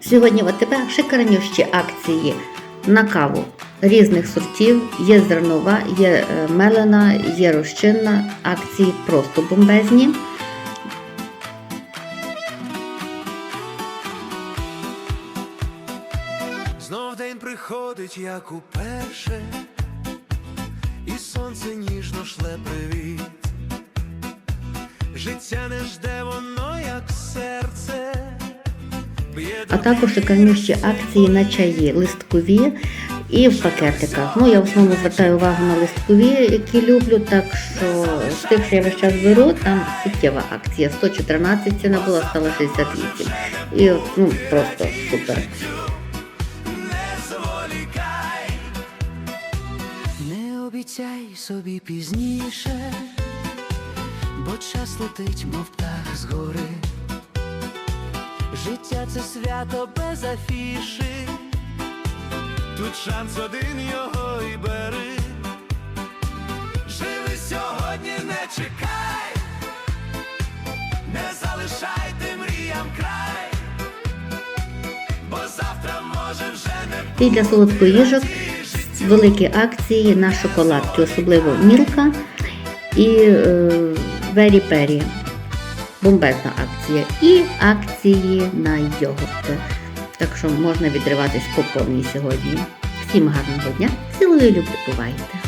Сьогодні в АТБ шикарнющі акції на каву різних сортів. Є зернова, є е, мелена, є розчинна. Акції просто бомбезні. Знов день приходить, як уперше, і сонце ніжно шле привіт. Життя не жде воно, А також шикарнющі акції на чаї, листкові і в пакетиках. Ну, я в основному звертаю увагу на листкові, які люблю, так що з тих, що я весь час беру, там суттєва акція. 114 ціна була, стала 68. І ну, просто супер. не обіцяй собі пізніше, бо час летить, мов птах з гори. Життя це свято без афіши, тут шанс один його і бери. Живи сьогодні, не чекай, не залишай ти мріям край, бо завтра може вже не І для солодкоїжок великі акції на шоколадки, особливо Мілка і е, Вері Пері. Бомбезна акція. І акції на йогурт. Так що можна відриватись по повній сьогодні. Всім гарного дня. Цілую люблю, бувайте!